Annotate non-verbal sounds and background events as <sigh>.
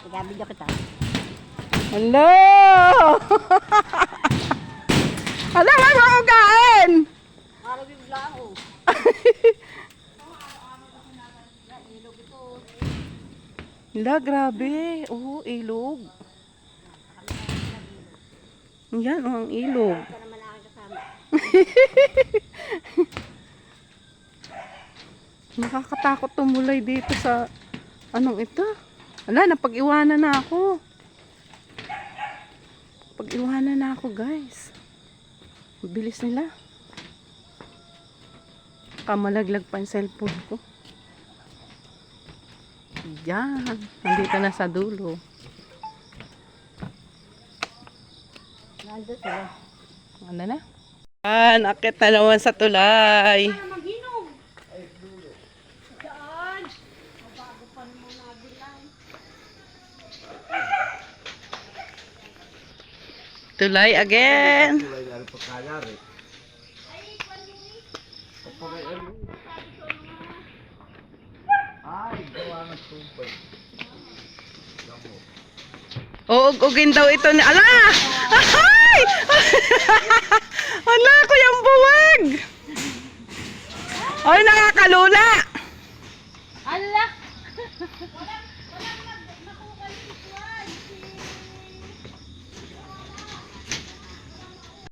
Igabidyo kita. Hello! <laughs> Hala, may mga kain! Para bigla ako. <laughs> Hala, grabe. Oo, ilog. Yan, oh, ang ilog. <laughs> Nakakatakot tumulay dito sa anong ito. Wala, napag-iwanan na ako. Pag-iwanan na ako, guys. Bilis nila. Kamalaglag pa yung cellphone ko. Yan. Nandito na sa dulo. Nandun sila. Ano na? Yan, akit na naman sa tulay. Tulay again. Tulay na pagkalari. Ay, gawa ng tubay. Uugugin daw ito ni... Ala! Ahay! <laughs> Ala, kuyang buwag! Ay, nakakalula! Ala! <laughs>